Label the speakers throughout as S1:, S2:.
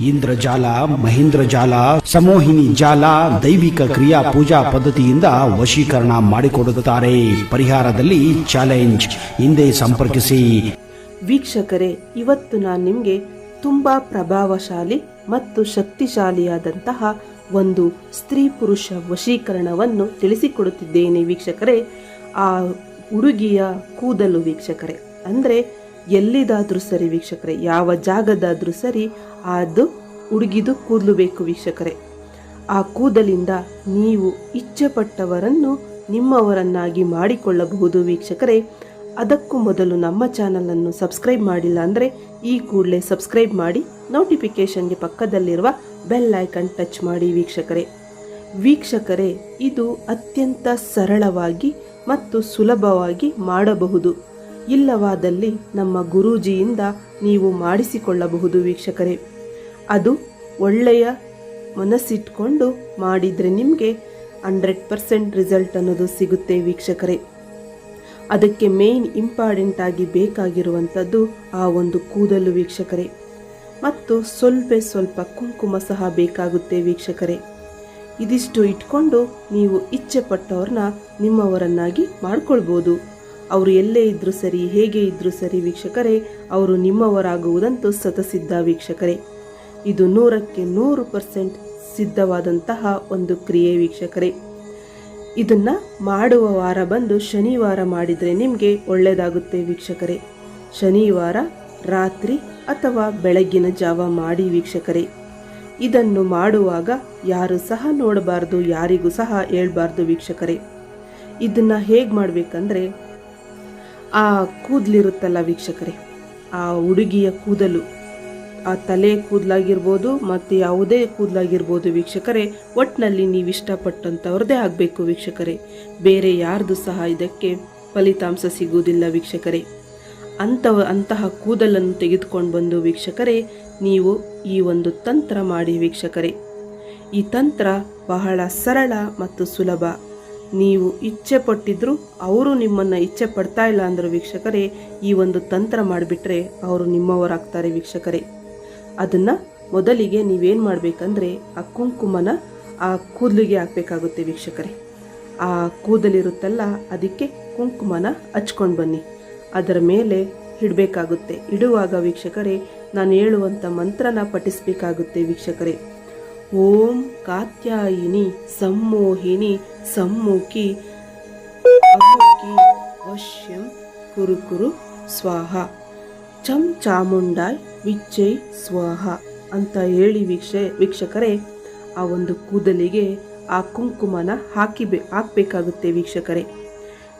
S1: ಇಂದ್ರಜಾಲ ಮಹೇಂದ್ರ ಜಾಲ, ಸಮೋಹಿನಿ ಜಾಲ, ದೈವಿಕ ಕ್ರಿಯಾ ಪೂಜಾ ಪದ್ಧತಿಯಿಂದ ವಶೀಕರಣ ಮಾಡಿಕೊಡುತ್ತಾರೆ. ಪರಿಹಾರದಲ್ಲಿ ಚಾಲೆಂಜ್ ಹಿಂದೆ ಸಂಪರ್ಕಿಸಿ.
S2: ವೀಕ್ಷಕರೇ, ಇವತ್ತು ನಾನು ನಿಮಗೆ ತುಂಬಾ ಪ್ರಭಾವಶಾಲಿ ಮತ್ತು ಶಕ್ತಿಶಾಲಿಯಾದಂತಹ ಒಂದು ಸ್ತ್ರೀ ಪುರುಷ ವಶೀಕರಣವನ್ನು ತಿಳಿಸಿಕೊಡುತ್ತಿದ್ದೇನೆ ವೀಕ್ಷಕರೇ. ಆ ಹುಡುಗಿಯ ಕೂದಲು ವೀಕ್ಷಕರೇ. ಅಂದರೆ ಎಲ್ಲಿದಾದ್ರೂ ಸರಿ ವೀಕ್ಷಕರೇ, ಯಾವ ಜಾಗದಾದರೂ ಸರಿ ಅದು ಹುಡುಗಿದು ಕೂದಲು ಬೇಕು ವೀಕ್ಷಕರೇ. ಆ ಕೂದಲಿಂದ ನೀವು ಇಚ್ಛೆಪಟ್ಟವರನ್ನು ನಿಮ್ಮವರನ್ನಾಗಿ ಮಾಡಿಕೊಳ್ಳಬಹುದು ವೀಕ್ಷಕರೇ. ಅದಕ್ಕೂ ಮೊದಲು ನಮ್ಮ ಚಾನಲನ್ನು ಸಬ್ಸ್ಕ್ರೈಬ್ ಮಾಡಿಲ್ಲ ಅಂದರೆ ಈ ಕೂಡಲೇ ಸಬ್ಸ್ಕ್ರೈಬ್ ಮಾಡಿ, ನೋಟಿಫಿಕೇಷನ್ಗೆ ಪಕ್ಕದಲ್ಲಿರುವ ಬೆಲ್ ಐಕನ್ ಟಚ್ ಮಾಡಿ ವೀಕ್ಷಕರೇ. ವೀಕ್ಷಕರೇ, ಇದು ಅತ್ಯಂತ ಸರಳವಾಗಿ ಮತ್ತು ಸುಲಭವಾಗಿ ಮಾಡಬಹುದು. ಇಲ್ಲವಾದಲ್ಲಿ ನಮ್ಮ ಗುರೂಜಿಯಿಂದ ನೀವು ಮಾಡಿಸಿಕೊಳ್ಳಬಹುದು ವೀಕ್ಷಕರೇ. ಅದು ಒಳ್ಳೆಯ ಮನಸ್ಸಿಟ್ಕೊಂಡು ಮಾಡಿದರೆ ನಿಮಗೆ ಹಂಡ್ರೆಡ್ ಪರ್ಸೆಂಟ್ ರಿಸಲ್ಟ್ ಅನ್ನೋದು ಸಿಗುತ್ತೆ ವೀಕ್ಷಕರೇ. ಅದಕ್ಕೆ ಮೇನ್ ಇಂಪಾರ್ಟೆಂಟ್ ಆಗಿ ಬೇಕಾಗಿರುವಂಥದ್ದು ಆ ಒಂದು ಕೂದಲು ವೀಕ್ಷಕರೇ. ಮತ್ತು ಸ್ವಲ್ಪ ಸ್ವಲ್ಪ ಕುಂಕುಮ ಸಹ ಬೇಕಾಗುತ್ತೆ ವೀಕ್ಷಕರೇ. ಇದಿಷ್ಟು ಇಟ್ಕೊಂಡು ನೀವು ಇಚ್ಛೆಪಟ್ಟವ್ರನ್ನ ನಿಮ್ಮವರನ್ನಾಗಿ ಮಾಡ್ಕೊಳ್ಬೋದು. ಅವರು ಎಲ್ಲೇ ಇದ್ರೂ ಸರಿ, ಹೇಗೆ ಇದ್ರೂ ಸರಿ ವೀಕ್ಷಕರೇ, ಅವರು ನಿಮ್ಮವರಾಗುವುದಂತೂ ಸತಸಿದ್ಧ ವೀಕ್ಷಕರೇ. ಇದು ನೂರಕ್ಕೆ ನೂರು ಪರ್ಸೆಂಟ್ ಸಿದ್ಧವಾದಂತಹ ಒಂದು ಕ್ರಿಯೆ ವೀಕ್ಷಕರೇ. ಇದನ್ನ ಮಾಡುವ ವಾರ ಬಂದು ಶನಿವಾರ ಮಾಡಿದರೆ ನಿಮಗೆ ಒಳ್ಳೆಯದಾಗುತ್ತೆ ವೀಕ್ಷಕರೇ. ಶನಿವಾರ, ರಾತ್ರಿ ಅಥವಾ ಬೆಳಗ್ಗಿನ ಜಾವ ಮಾಡಿ ವೀಕ್ಷಕರೇ. ಇದನ್ನು ಮಾಡುವಾಗ ಯಾರು ಸಹ ನೋಡಬಾರ್ದು, ಯಾರಿಗೂ ಸಹ ಹೇಳ್ಬಾರ್ದು ವೀಕ್ಷಕರೇ. ಇದನ್ನು ಹೇಗೆ ಮಾಡಬೇಕಂದ್ರೆ ಆ ಕೂದಲಿರುತ್ತಲ್ಲ ವೀಕ್ಷಕರೇ, ಆ ಹುಡುಗಿಯ ಕೂದಲು, ಆ ತಲೆ ಕೂದಲಾಗಿರ್ಬೋದು ಮತ್ತು ಯಾವುದೇ ಕೂದಲಾಗಿರ್ಬೋದು ವೀಕ್ಷಕರೇ ಒಟ್ಟಿನಲ್ಲಿ ನೀವು ಇಷ್ಟಪಟ್ಟಂಥವ್ರದ್ದೇ ಆಗಬೇಕು ವೀಕ್ಷಕರೇ. ಬೇರೆ ಯಾರ್ದು ಸಹ ಇದಕ್ಕೆ ಫಲಿತಾಂಶ ಸಿಗುವುದಿಲ್ಲ ವೀಕ್ಷಕರೇ. ಅಂಥವ, ಅಂತಹ ಕೂದಲನ್ನು ತೆಗೆದುಕೊಂಡು ಬಂದು ವೀಕ್ಷಕರೇ, ನೀವು ಈ ಒಂದು ತಂತ್ರ ಮಾಡಿ ವೀಕ್ಷಕರೇ. ಈ ತಂತ್ರ ಬಹಳ ಸರಳ ಮತ್ತು ಸುಲಭ. ನೀವು ಇಚ್ಛೆ ಪಟ್ಟಿದ್ರು ಅವರು ನಿಮ್ಮನ್ನು ಇಚ್ಛೆ ಪಡ್ತಾ ಇಲ್ಲ ಅಂದರು ವೀಕ್ಷಕರೇ, ಈ ಒಂದು ತಂತ್ರ ಮಾಡಿಬಿಟ್ರೆ ಅವರು ನಿಮ್ಮವರಾಗ್ತಾರೆ ವೀಕ್ಷಕರೇ. ಅದನ್ನು ಮೊದಲಿಗೆ ನೀವೇನು ಮಾಡಬೇಕಂದ್ರೆ ಆ ಕುಂಕುಮನ ಆ ಕೂದಲಿಗೆ ಹಾಕಬೇಕಾಗುತ್ತೆ ವೀಕ್ಷಕರೇ. ಆ ಕೂದಲಿರುತ್ತಲ್ಲ ಅದಕ್ಕೆ ಕುಂಕುಮನ ಹಚ್ಕೊಂಡು ಬನ್ನಿ. ಅದರ ಮೇಲೆ ಇಡಬೇಕಾಗುತ್ತೆ. ಇಡುವಾಗ ವೀಕ್ಷಕರೇ, ನಾನು ಹೇಳುವಂಥ ಮಂತ್ರನ ಪಠಿಸಬೇಕಾಗುತ್ತೆ ವೀಕ್ಷಕರೇ. ಓಂ ಕಾತ್ಯಾಯಿನಿ ಸಮ್ಮೋಹಿನಿ ಸಮ್ಮುಖಿ ವಶ್ಯಂ ಕುರು ಕುರು ಸ್ವಾಹ. ಚಂ ಚಾಮುಂಡಾಯ್ ವಿಚ್ಚೈ ಸ್ವಾಹ ಅಂತ ಹೇಳಿ ವೀಕ್ಷ ವೀಕ್ಷಕರೇ, ಆ ಒಂದು ಕೂದಲಿಗೆ ಆ ಕುಂಕುಮನ ಹಾಕಿ ಹಾಕಬೇಕಾಗುತ್ತೆ ವೀಕ್ಷಕರೇ.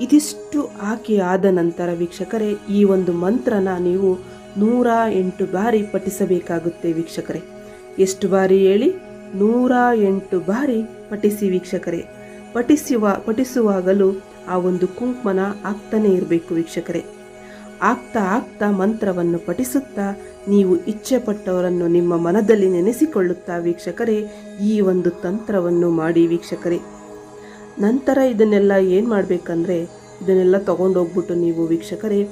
S2: ಇದಿಷ್ಟು ಹಾಕಿ ಆದ ನಂತರ ವೀಕ್ಷಕರೇ, ಈ ಒಂದು ಮಂತ್ರನ ನೀವು ನೂರ ಎಂಟು ಬಾರಿ ಪಠಿಸಬೇಕಾಗುತ್ತೆ ವೀಕ್ಷಕರೇ. ಎಷ್ಟು ಬಾರಿ ಹೇಳಿ? ನೂರ ಎಂಟು ಬಾರಿ ಪಠಿಸಿ ವೀಕ್ಷಕರೇ. ಪಠಿಸುವ, ಪಠಿಸುವಾಗಲೂ ಆ ಒಂದು ಕುಂಕುಮನ ಆಗ್ತಾನೇ ಇರಬೇಕು ವೀಕ್ಷಕರೇ. ಆಗ್ತಾ ಆಗ್ತಾ ಮಂತ್ರವನ್ನು ಪಠಿಸುತ್ತಾ ನೀವು ಇಚ್ಛೆಪಟ್ಟವರನ್ನು ನಿಮ್ಮ ಮನದಲ್ಲಿ ನೆನೆಸಿಕೊಳ್ಳುತ್ತಾ ವೀಕ್ಷಕರೇ, ಈ ಒಂದು ತಂತ್ರವನ್ನು ಮಾಡಿ ವೀಕ್ಷಕರೇ. ನಂತರ ಇದನ್ನೆಲ್ಲ ಏನು ಮಾಡಬೇಕಂದ್ರೆ, ಇದನ್ನೆಲ್ಲ ತಗೊಂಡೋಗ್ಬಿಟ್ಟು ನೀವು ವೀಕ್ಷಕರೇ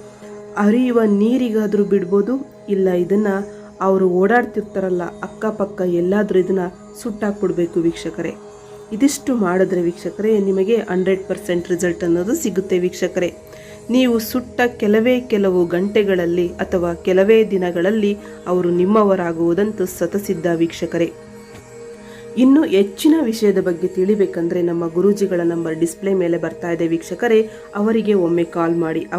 S2: ಹರಿಯುವ ನೀರಿಗಾದರೂ ಬಿಡ್ಬೋದು, ಇಲ್ಲ ಇದನ್ನು ಅವರು ಓಡಾಡ್ತಿರ್ತಾರಲ್ಲ ಅಕ್ಕಪಕ್ಕ ಎಲ್ಲಾದರೂ ಇದನ್ನು ಸುಟ್ಟಾಕ್ಬಿಡ್ಬೇಕು ವೀಕ್ಷಕರೇ. ಇದಿಷ್ಟು ಮಾಡಿದ್ರೆ ವೀಕ್ಷಕರೇ, ನಿಮಗೆ ಹಂಡ್ರೆಡ್ ಪರ್ಸೆಂಟ್ ರಿಸಲ್ಟ್ ಅನ್ನೋದು ಸಿಗುತ್ತೆ ವೀಕ್ಷಕರೇ. ನೀವು ಸುಟ್ಟ ಕೆಲವೇ ಕೆಲವು ಗಂಟೆಗಳಲ್ಲಿ ಅಥವಾ ಕೆಲವೇ ದಿನಗಳಲ್ಲಿ ಅವರು ನಿಮ್ಮವರಾಗುವುದಂತೂ ಸತಸಿದ್ಧ ವೀಕ್ಷಕರೇ. ಇನ್ನು ಹೆಚ್ಚಿನ ವಿಷಯದ ಬಗ್ಗೆ ತಿಳಿಬೇಕಂದ್ರೆ ನಮ್ಮ ಗುರೂಜಿಗಳ ನಂಬರ್ ಡಿಸ್ಪ್ಲೇ ಮೇಲೆ ಬರ್ತಾ ಇದೆ ವೀಕ್ಷಕರೇ. ಅವರಿಗೆ ಒಮ್ಮೆ ಕಾಲ್ ಮಾಡಿ.